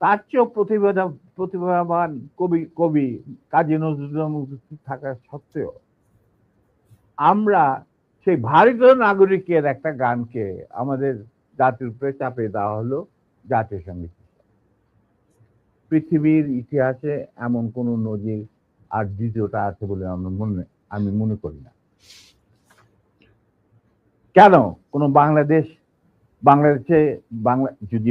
তার চেয়েও প্রতিভা প্রতিভাবান কবি কবি কাজী নজরুল থাকা সত্ত্বেও আমরা সেই ভারতীয় নাগরিকের একটা গানকে আমাদের জাতির উপরে চাপিয়ে দেওয়া হলো জাতীয় সংগীত পৃথিবীর ইতিহাসে এমন কোনো নজির আর দ্বিতীয়টা আছে বলে আমরা মনে আমি মনে করি না। কেন? কোনো বাংলাদেশ বাংলাদেশে বাংলা যদি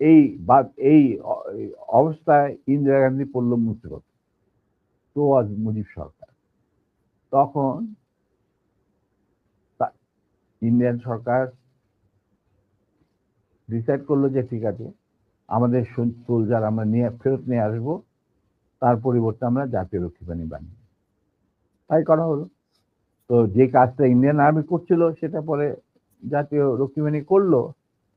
এই বা, এই অবস্থায় ইন্দিরা গান্ধী পড়ল মুসিবত তো আজ মুজিব সরকার। তখন ইন্ডিয়ান সরকার ডিসাইড করল যে ঠিক আছে, আমাদের সোলজার আমরা নিয়ে, ফেরত নিয়ে আসব, তার পরিবর্তে আমরা জাতীয় রক্ষী বাহিনী বানিয়ে তাই করা হলো। তো যে কাজটা ইন্ডিয়ান আর্মি করছিল, সেটা পরে জাতীয় রক্ষী বাহিনী করল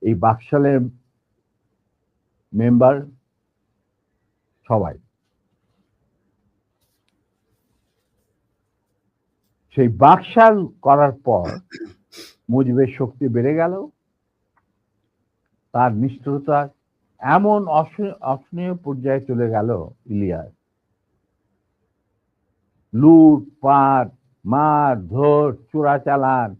এই বাকশালের মেম্বার সবাই। সেই বাকশাল করার পর মুজিবের শক্তি বেড়ে গেল। তার নিষ্ঠুরতা এমন অস- অসহনীয় পর্যায়ে চলে গেল ইলিয়াস। লুট, পাট, মার, ধর, চোরাচালান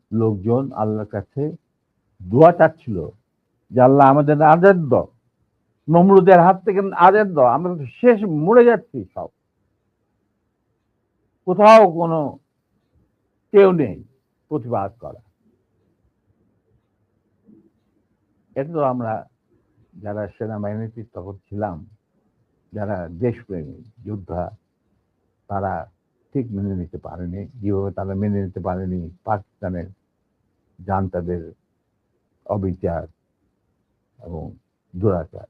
লোকজন আল্লাহর কাছে দোয়া চাচ্ছিল যে আল্লাহ আমাদের আজাদ দাও নমরুদের হাত থেকে আজাদ দাও আমরা শেষ মরে যাচ্ছি সব। কোথাও কোনো কেউ নেই প্রতিবাদ করা। এটা তো আমরা যারা সেনাবাহিনীতে তখন ছিলাম, যারা দেশপ্রেমী, যোদ্ধা, তারা ঠিক মেনে নিতে পারেনি। যেভাবে তারা মেনে নিতে পারেনি, পাকিস্তানের জান্তাদের অবিচার এবং দুরাচার।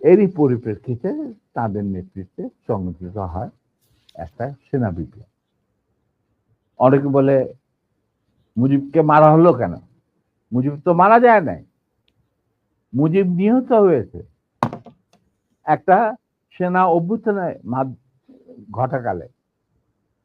এরই পরিপ্রেক্ষিতে তাদের নেতৃত্বে সংগঠিত হয় একটা সেনা বিপ্লব অনেকে বলে, মুজিবকে মারা হলো কেন? মুজিব তো মারা যায় নাই। মুজিব নিহত হয়েছে। একটা সেনা অভ্যুত্থানে ঘটাকালে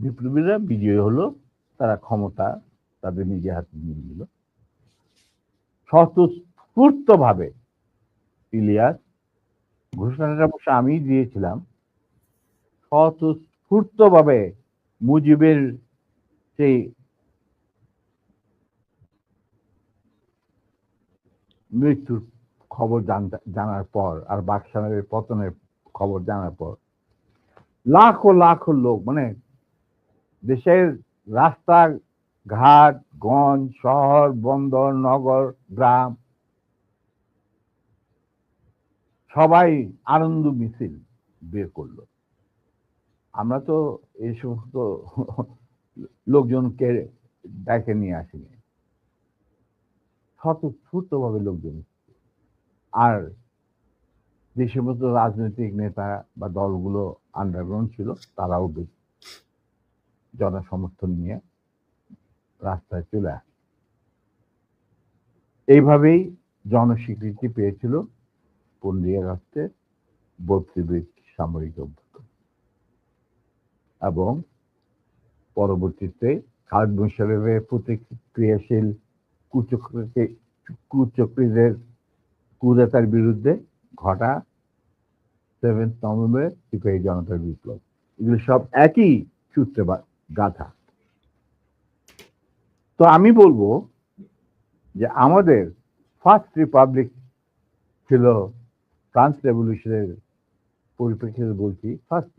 বিপ্লবীরা বিজয়ী হলো, তারা ক্ষমতা তাদের নিজে হাতে নিয়ে নিল। স্বতঃস্ফূর্ত ভাবে ইলিয়াস ঘোষণাটা অবশ্য আমি দিয়েছিলাম স্বতঃস্ফূর্ত ভাবে মুজিবের সেই মৃত্যুর খবর জানার পর আর বাকশালের পতনের খবর জানার পর লাখো লাখো লোক মানে দেশের রাস্তা ঘাট গঞ্জ, শহর, বন্দর, নগর, গ্রাম, সবাই আনন্দ মিছিল বের করল। আমরা তো এই সমস্ত লোকজনকে ডেকে নিয়ে আসিনি। স্বতঃস্ফূর্তভাবে লোকজন। আর যে সমস্ত রাজনৈতিক নেতা বা দলগুলো আন্ডারগ্রাউন্ড ছিল, তারাও বেশ জনসমর্থন নিয়ে রাস্তায় চলে আসে। এইভাবেই জনস্বীকৃতি পেয়েছিল পনেরোই আগস্টে বত্রিশ সামরিক অভ্যুত্থান। এবং পরবর্তীতে খালেদ মুশারফের প্রতিক্রিয়াশীল কুচক্রকে কুচক্রীদের কুদাতার বিরুদ্ধে ঘটা সেভেন্থ নভেম্বর সিপাহী জনতার বিপ্লব। এগুলো সব একই সূত্রে গাথা তো আমি বলব যে আমাদের ফার্স্ট রিপাবলিক ছিল ফ্রান্স রেভলিউশনের পরিপ্রেক্ষিতে বলছি, ফার্স্ট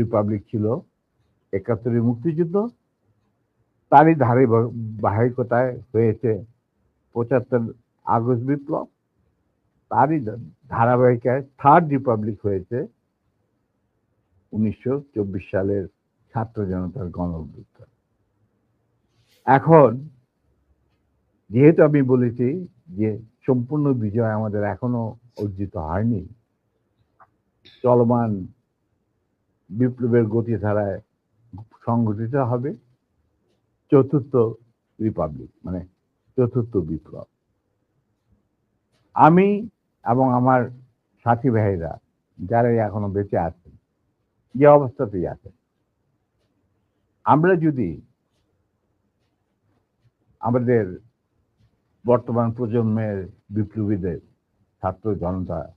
রিপাবলিক ছিল একাত্তরের মুক্তিযুদ্ধ। তারই ধারে বাহিকতায় হয়েছে পঁচাত্তর আগস্ট বিপ্লব। তারই ধারাবাহিকায় থার্ড রিপাবলিক হয়েছে উনিশশো চব্বিশ সালের ছাত্র জনতার গণ অভ্যুত্থান এখন যেহেতু আমি বলেছি যে সম্পূর্ণ বিজয় আমাদের এখনও অর্জিত হয়নি, চলমান বিপ্লবের গতিধারায় সংগঠিত হবে চতুর্থ রিপাবলিক মানে চতুর্থ বিপ্লব। আমি এবং আমার সাথী ভাইরা যারা এখনও বেঁচে আছেন, যে অবস্থাতেই আছেন আমরা যদি আমাদের বর্তমান প্রজন্মের বিপ্লবীদের, ছাত্র জনতা,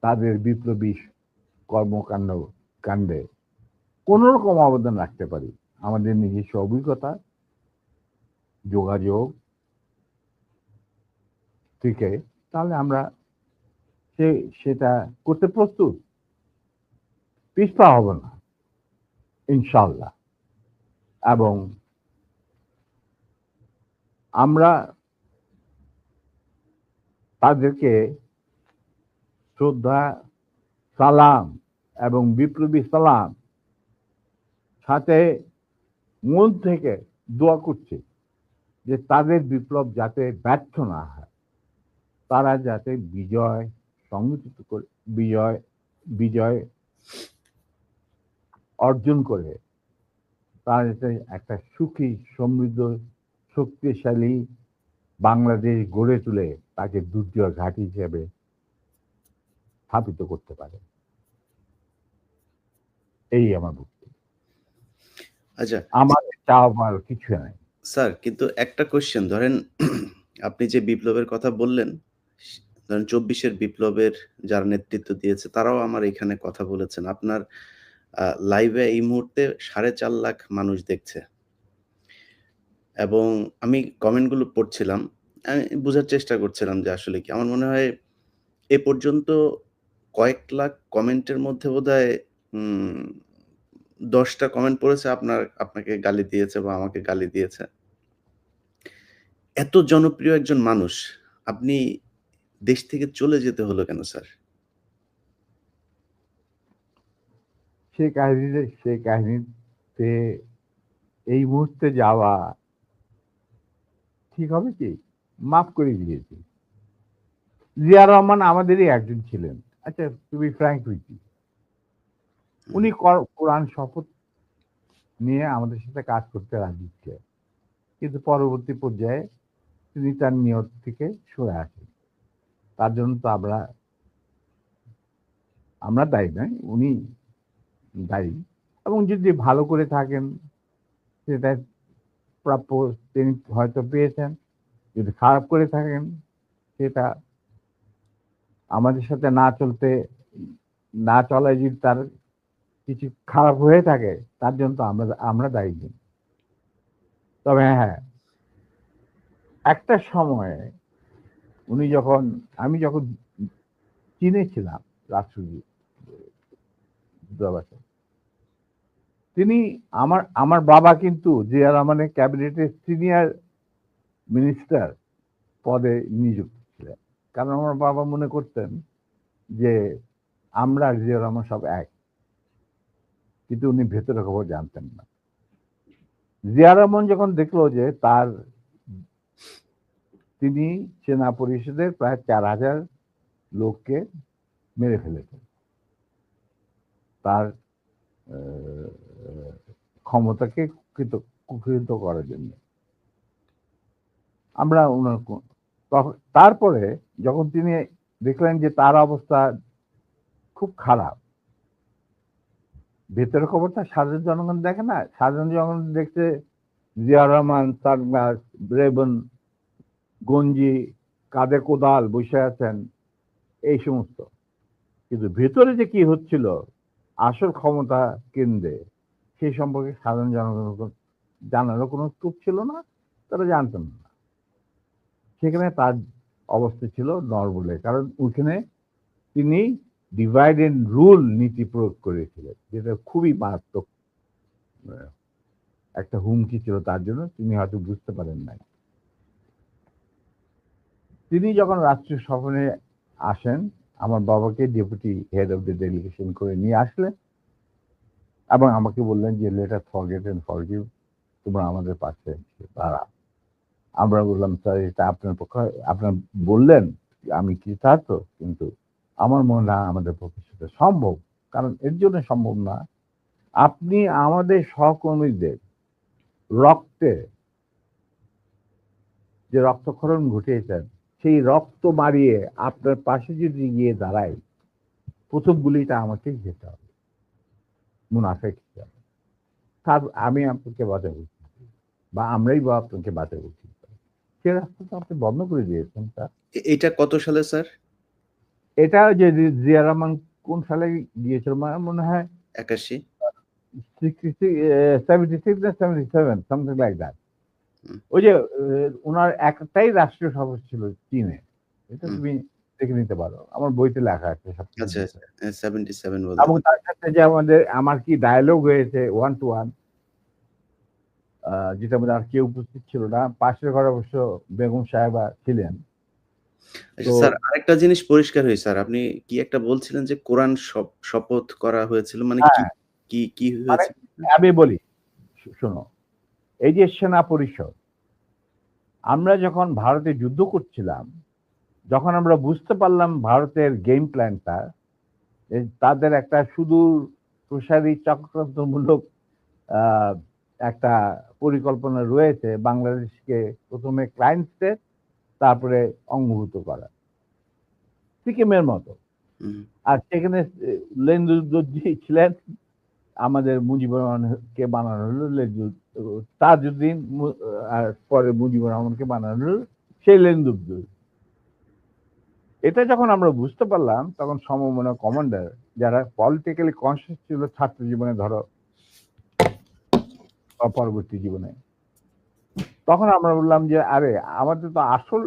তাদের বিপ্লবী কর্মকাণ্ড, কাণ্ডে কোন রকম অবদান রাখতে পারি। আমাদের নিজস্ব অভিজ্ঞতা, যোগাযোগ, থেকে তাহলে আমরা সে, সেটা করতে প্রস্তুত। পিছপা হব না। ইনশাল্লাহ এবং আমরা তাদেরকে শ্রদ্ধা, সালাম এবং বিপ্লবী সালাম সাথে মন থেকে দোয়া করছি যে তাদের বিপ্লব যাতে ব্যর্থ না হয়। তারা যাতে বিজয় সংগঠিত করে, বিজয় বিজয় অর্জন করে। তারা একটা সুখী সমৃদ্ধ শক্তিশালী বাংলাদেশ গড়ে তুলে তাকে দুর্যোগ ঘাঁটি হিসেবে স্থাপিত করতে পারে। এই আমার বক্তব্য আচ্ছা। আমার চাওয়ার কিছু নাই। স্যার কিন্তু একটা কোশ্চেন ধরেন আপনি যে বিপ্লবের কথা বললেন ধরেন চব্বিশের বিপ্লবের যারা নেতৃত্ব দিয়েছে তারাও আমার এখানে কথা বলেছেন। আপনার লাইভে এই মুহূর্তে সাড়ে চার লাখ মানুষ দেখছে। এবং আমি কমেন্টগুলো পড়ছিলাম, আমি বোঝার চেষ্টা করছিলাম যে আসলে কি। আমার মনে হয় এ পর্যন্ত কয়েক লাখ কমেন্টের মধ্যে বোধ হয় দশটা কমেন্ট পড়েছে আপনার, আপনাকে গালি দিয়েছে বা আমাকে গালি দিয়েছে। এত জনপ্রিয় একজন মানুষ, আপনি দেশ থেকে চলে যেতে হলো কেন, স্যার? সেই কাহিনীতে সেই কাহিনীতে এই মুহূর্তে যাওয়া ঠিক হবে কি? মাফ করে দিয়েছি। জিয়া রহমান আমাদেরই একজন ছিলেন। আচ্ছা তুমি ফ্র্যাঙ্ক উইথ উনি কর- কোরআন শপথ নিয়ে আমাদের সাথে কাজ করতে রাজি ছিলেন। কিন্তু পরবর্তী পর্যায়ে তিনি তার নিয়ত থেকে সরে আসেন। তার জন্য তো আমরা আমরা দায়ী নয় উনি দায়ী। এবং যদি ভালো করে থাকেন, সেটা প্রাপ্য তিনি হয়তো পেয়েছেন। যদি খারাপ করে থাকেন, সেটা আমাদের সাথে না চলতে, না চলায় যদি তার কিছু খারাপ হয়ে থাকে, তার জন্য তো আমরা আমরা দায়ী। নেই তবে হ্যাঁ একটা সময়ে উনি যখন, আমি যখন চীনে ছিলাম দূতাবাসে তিনি আমার আমার বাবা কিন্তু জিয়া রহমানের ক্যাবিনেটের সিনিয়র মিনিস্টার পদে নিযুক্ত ছিলেন। কারণ আমার বাবা মনে করতেন যে আমরা আর জিয়া রহমান সব এক। কিন্তু উনি ভেতরে খবর জানতেন না। জিয়া রহমান যখন দেখল যে তার, তিনি সেনা পরিষদের প্রায় চার হাজার লোককে মেরে ফেলেছেন। তার ক্ষমতাকে কুক্ষিত কুক্ষিত করার জন্য। আমরা ওনার তারপরে যখন তিনি দেখলেন যে তার অবস্থা খুব খারাপ ভেতরের খবরটা সাধারণ জনগণ দেখে না, সাধারণ জনগণ দেখছে জিয়া রহমান সানগ্লাস রেবন, গঞ্জি কাঁধে কোদাল বসে আছেন, এই সমস্ত। কিন্তু ভেতরে যে কি হচ্ছিল, আসল ক্ষমতা কেন্দ্রে সেই সম্পর্কে সাধারণ জনগণের কোনো- জানারও কোনো স্কোপ ছিল না, তারা জানতেন না। সেখানে তার অবস্থা ছিল নরবলে, কারণ ওইখানে তিনি ডিভাইড এন্ড রুল নীতি প্রয়োগ করেছিলেন, যেটা খুবই মারাত্মক একটা হুমকি ছিল তার জন্য, তিনি হয়তো বুঝতে পারেন নাই। তিনি যখন রাষ্ট্রীয় সফরে আসেন, আমার বাবাকে deputy head of the delegation করে নিয়ে আসলেন এবং আমাকে বললেন যে লেটার ফরগেট এন্ড ফরগিভ তোমরা আমাদের পাশে দাঁড়া আমরা বললাম স্যার এটা আপনার পক্ষে, আপনার বললেন, আমি কি তো কিন্তু আমার মনে হয় আমাদের পক্ষে সেটা সম্ভব, কারণ এর জন্য সম্ভব না। আপনি আমাদের সহকর্মীদের রক্তে, যে রক্তক্ষরণ ঘটিয়েছেন, সেই রক্ত মারিয়ে আপনার পাশে যদি গিয়ে দাঁড়াই প্রথম গুলিটা আমাকেই যেতে হবে। মুনাফেক তার আমি আপনাকে কি করে? বা আমরাই বা আপনাকে কি করে? সে রাস্তা তো আপনি বন্ধ করে দিয়েছেন স্যার এ- এটা কত সালে স্যার? এটা যে জিয়া রহমান কোন সালে গিয়েছিল? আমার মনে হয় একাশি। ওই যে ওনার একটাই রাষ্ট্রীয় সফর ছিল চীনে। এটা তুমি দেখে নিতে পারো। আমার বইতে লেখা আছে আচ্ছা সেভেন্টি সেভেন এবং তার সাথে যে আমাদের আমার কি ডায়ালগ হয়েছে ওয়ান টু ওয়ান যেটা মধ্যে আর কেউ উপস্থিত ছিল না পাশের ঘরে অবশ্য বেগম সাহেবা ছিলেন। আচ্ছা স্যার আরেকটা জিনিস পরিষ্কার হয়েছে স্যার। আপনি কি একটা বলছিলেন যে কোরআন শপ- শপথ করা হয়েছিল? মানে কি হ্যাঁ। কি কি হয়েছে? আমি বলি শোনো এই যে সেনা পরিষদ আমরা যখন ভারতে যুদ্ধ করছিলাম যখন আমরা বুঝতে পারলাম ভারতের গেম প্ল্যানটা তাদের একটা সুদূর প্রসারী চক্রান্তমূলক একটা পরিকল্পনা রয়েছে বাংলাদেশকে প্রথমে ক্লায়েন্ট স্টেট তারপরে অঙ্গভূত করা। সিকিমের মতো। আর সেখানে লেন্দুদ্দি ছিলেন আমাদের মুজিবুর রহমানকে বানানো হলো তাজউদ্দিন আর পরে মুজিবুর রহমানকে বানানো হলো সেই লেন্দুদ্দুর এটা যখন আমরা বুঝতে পারলাম, তখন সমমনা কমান্ডার, যারা পলিটিক্যালি কনসিয়াস ছিল, ছাত্র জীবনে ধরো পরবর্তী জীবনে, তখন আমরা বললাম যে, আরে, আমাদের তো আসল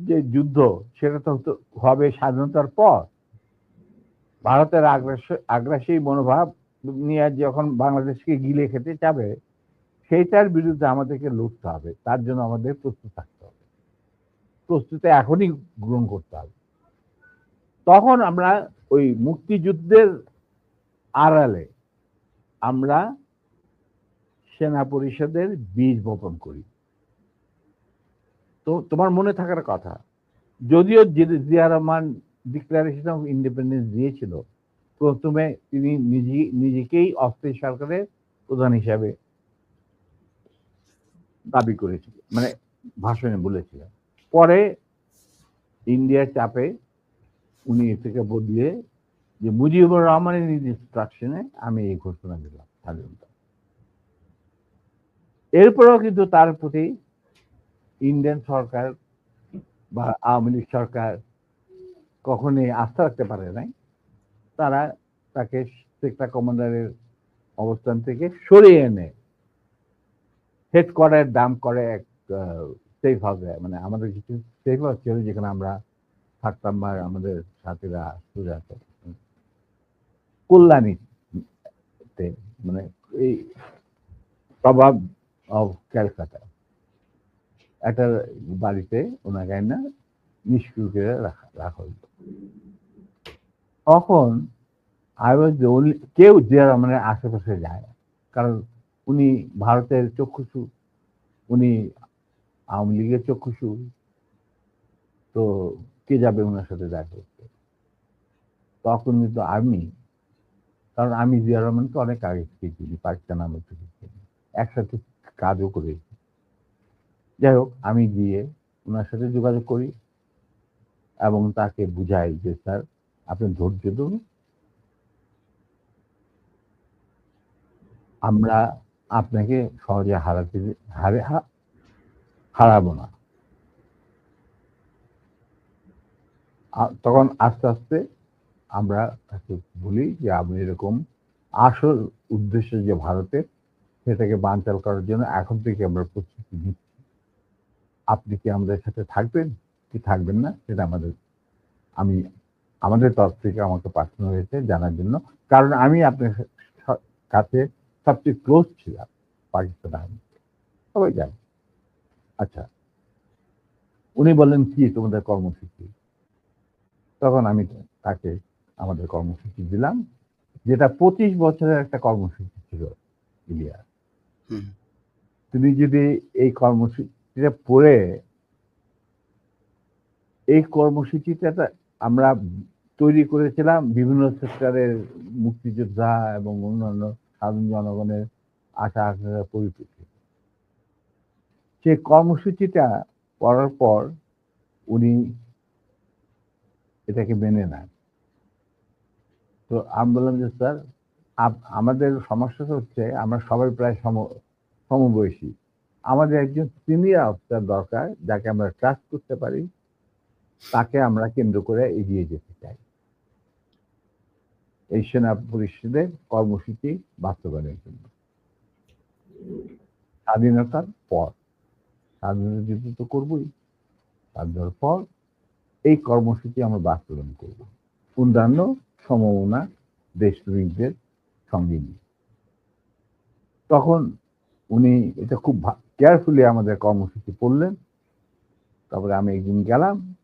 যে যুদ্ধ, সেটা তো হবে স্বাধীনতার পর। ভারতের আগ্রাস, আগ্রাসী মনোভাব নিয়ে যখন বাংলাদেশকে গিলে খেতে যাবে, সেইটার বিরুদ্ধে আমাদেরকে লড়তে হবে। তার জন্য আমাদের প্রস্তুত থাকতে প্রস্তুতি এখনই গ্রহণ করতে হবে। তখন আমরা ওই মুক্তিযুদ্ধের আড়ালে আমরা সেনা পরিষদের বীজ বপন করি। তো তোমার মনে থাকার কথা, যদিও Zia Rahman declaration of independence দিয়েছিল, প্রথমে তিনি নিজে, নিজেকেই অস্থায়ী সরকারের প্রধান হিসাবে দাবি করেছিলেন মানে ভাষণে বলেছিলেন। পরে ইন্ডিয়ার চাপে উনি থেকে বদলে যে মুজিবুর রহমানের ইনস্ট্রাকশনে আমি এই ঘোষণা দিলাম স্বাধীনতা। এরপরেও কিন্তু তার প্রতি ইন্ডিয়ান সরকার বা আওয়ামী লীগ সরকার কখনোই আস্থা রাখতে পারে নাই। তারা তাকে সেক্টর কমান্ডারের অবস্থান থেকে সরিয়ে এনে হেড কোয়ার্টার দাম করে এক সেফ হাউসে মানে আমাদের কিছু সেফ ছিল যেখানে আমরা থাকতাম বা আমাদের সাথীরা সুজাত কল্যাণীতে মানে এই প্রভাব অফ ক্যালকাটা। একটা বাড়িতে ওনাকে না নিষ্ক্রিয় করে রাখা রাখা হইল। তখন আই ওয়াজ দ্য ওনলি কেউ জিয়া রহমানের আশেপাশে যায়, কারণ উনি ভারতের চক্ষুষু উনি আওয়ামী লীগের চক্ষুষু তো কে যাবে ওনার সাথে দেখা করতে? তখন কিন্তু আমি কারণ আমি জিয়া রহমানকে অনেক আগে থেকে চিনি, পাকিস্তান আমল থেকে চিনি। একসাথে কাজও করেছি। যাই হোক, আমি গিয়ে ওনার সাথে যোগাযোগ করি এবং তাকে বুঝাই যে, স্যার, আপনি ধৈর্য ধরুন। আমরা আপনাকে সহজে হারাতে, হারে হারাবো না। তখন আস্তে আস্তে আমরা তাকে বলি যে আমি এরকম আসল উদ্দেশ্য যে ভারতের সেটাকে বানচাল করার জন্য এখন থেকে আমরা প্রস্তুতি নিচ্ছি। আপনি কি আমাদের সাথে থাকবেন? কি থাকবেন না? সেটা আমাদের, আমি, আমাদের তরফ থেকে আমাকে পাঠানো হয়েছে জানার জন্য। কারণ আমি আপনার কাছে সবচেয়ে ক্লোজ ছিলাম পাকিস্তান আর্মি সবাই জানে। আচ্ছা। উনি বললেন কি তোমাদের কর্মসূচি? তখন আমি তাকে আমাদের কর্মসূচি দিলাম যেটা পঁচিশ বছরের একটা কর্মসূচি ছিল ইলিয়া তুমি যদি এই কর্মসূচিটা পড়ে এই কর্মসূচিটা আমরা তৈরি করেছিলাম বিভিন্ন সেক্টরের মুক্তিযোদ্ধা এবং অন্যান্য সাধারণ জনগণের আশা আকাঙ্ক্ষার পরিপ্রেক্ষিতে সেই কর্মসূচিটা পড়ার পর উনি এটাকে মেনে নেন। তো আমি বললাম যে, স্যার আমাদের সমস্যাটা হচ্ছে, আমরা সবাই প্রায় সম, সমবয়সী। আমাদের একজন সিনিয়র অফিসার দরকার, যাকে আমরা ট্রাস্ট করতে পারি, তাকে আমরা কেন্দ্র করে এগিয়ে যেতে চাই। এই সেনা পরিষদের কর্মসূচি বাস্তবায়নের জন্য। স্বাধীনতার স্বাধীনতা যুদ্ধ তো করবই। স্বাধীনতার পর এই কর্মসূচি আমরা বাস্তবায়ন করব। অন্যান্য সমমনা দেশপ্রেমিকদের সঙ্গে নিয়ে। তখন উনি এটা খুব কেয়ারফুলি আমাদের কর্মসূচি পড়লেন। তারপরে আমি একদিন গেলাম।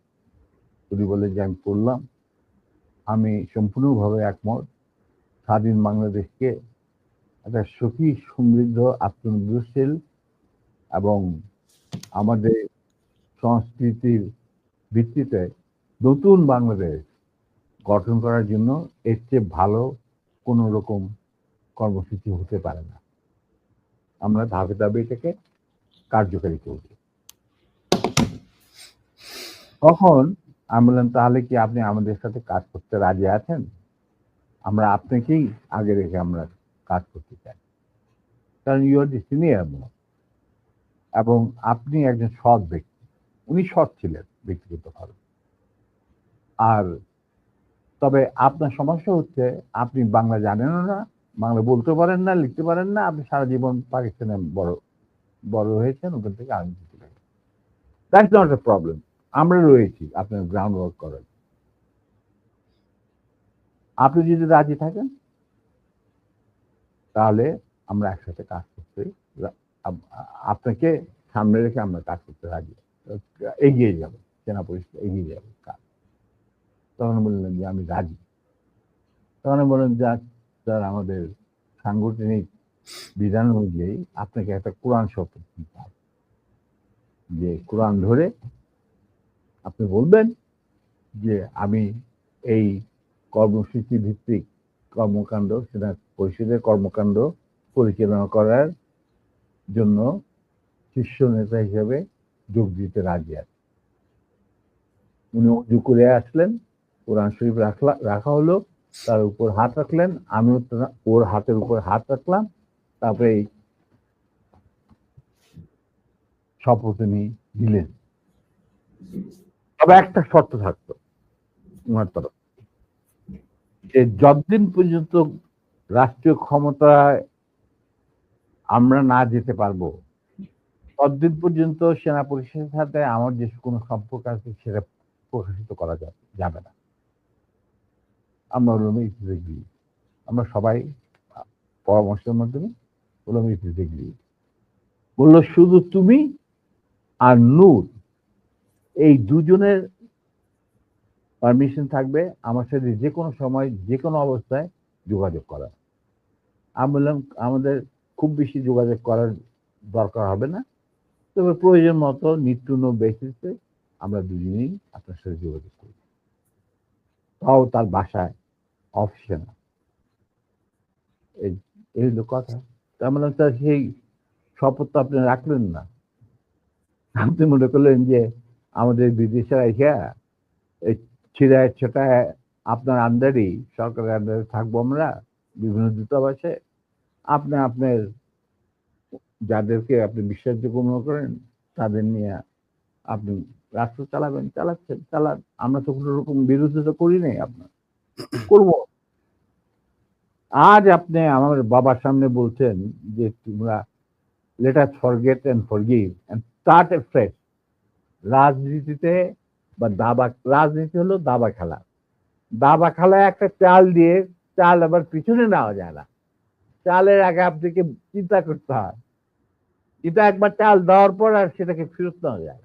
উনি বলে যে, আমি পড়লাম। আমি সম্পূর্ণভাবে একমত। স্বাধীন বাংলাদেশকে একটা সুখী সমৃদ্ধ, আত্মনির্ভরশীল এবং আমাদের সংস্কৃতির ভিত্তিতে নতুন বাংলাদেশ গঠন করার জন্য এর চেয়ে ভালো কোনো রকম কর্মসূচি হতে পারে না। আমরা ধাপে ধাপে এটাকে কার্যকারী করব। তখন আমি বললাম, তাহলে কি আপনি আমাদের সাথে কাজ করতে রাজি আছেন? আমরা আপনাকেই আগে রেখে আমরা কাজ করতে চাই। কারণ ইউ আর দি সিনিয়র এবং আপনি একজন সৎ ব্যক্তি। উনি সৎ ছিলেন ব্যক্তিগতভাবে। আর তবে আপনার সমস্যা হচ্ছে, আপনি বাংলা জানেনও না, বাংলা বলতে পারেন না, লিখতে পারেন না, আপনি সারা জীবন পাকিস্তানে বড় বড় হয়েছেন, ওখান থেকে আমি দ্যাটস নট এ প্রবলেম আমরা রয়েছি, আপনার গ্রাউন্ড ওয়ার্ক করার। আপনি যদি রাজি থাকেন, তাহলে আমরা একসাথে কাজ করতে আপনাকে সামনে রেখে আমরা কাজ করতে রাজি। এগিয়ে যাব, সেনা পরিষদ এগিয়ে যাবে কাজ। তখন বললেন যে, আমি রাজি। তখন বললেন যাক স্যার, আমাদের সাংগঠনিক বিধান অনুযায়ী আপনাকে একটা কোরআন শপথ নিতে হবে। যে কোরআন ধরে আপনি বলবেন যে, আমি এই কর্মসূচি ভিত্তিক কর্মকাণ্ড, সেনা পরিষদের কর্মকাণ্ড পরিচালনা করার জন্য শীর্ষ নেতা হিসেবে যোগ দিতে রাজি আছে উনি উজু করে আসলেন, কোরআন শরীফ রাখলা, রাখা হলো, তার উপর হাত রাখলেন আমিও ওর হাতের উপর হাত রাখলাম, তারপরে শপথ উনি দিলেন। তবে একটা শর্ত থাকতো ওনার তরফ। যে যতদিন পর্যন্ত রাষ্ট্রীয় ক্ষমতায় আমরা না যেতে পারব। ততদিন পর্যন্ত সেনা পরিষদের সাথে আমার যে কোনো সম্পর্ক আছে, সেটা প্রকাশিত করা যাবে না। আমরা ইট ইজ আমরা সবাই পরামর্শের মাধ্যমে ইজ বলল, শুধু তুমি আর নূর, এই দুজনের পারমিশন থাকবে আমার সাথে যে কোনো সময় যে কোনো অবস্থায় যোগাযোগ করা আমি বললাম, আমাদের খুব বেশি যোগাযোগ করার দরকার হবে না। তবে প্রয়োজন মতো নিত্য বেসিসে আমরা দুজনেই আপনার সাথে যোগাযোগ করি। তাও তার বাসায় অফিসে না। এই এই হলো কথা। তার মানে তার সেই শপথ তো আপনি রাখলেন না। আপনি মনে করলেন যে আমাদের বিদেশের আইসা এই ছিড়ায় ছোটায় আপনার আন্ডারেই সরকারের আন্ডারে থাকব আমরা, বিভিন্ন দূতাবাসে। আপনি আপনার যাদেরকে আপনি বিশ্বাসযোগ্য মনে করেন, তাদের নিয়ে আপনি রাষ্ট্র চালাবেন, চালাচ্ছেন চালান আমরা তো কোনো রকম বিরোধিতা করি নাই আপনার। করব। আজ আপনি আমার বাবার সামনে বলছেন যে তোমরা let us forget and forgive and start a fresh রাজনীতিতে বা দাবা, রাজনীতি হলো দাবা খেলা। দাবা খেলায় একটা চাল দিয়ে চাল আবার পিছনে নেওয়া যায় না। চালের আগে আপনাকে চিন্তা করতে হয়। এটা একবার চাল দেওয়ার পর আর সেটাকে ফেরত নেওয়া যায়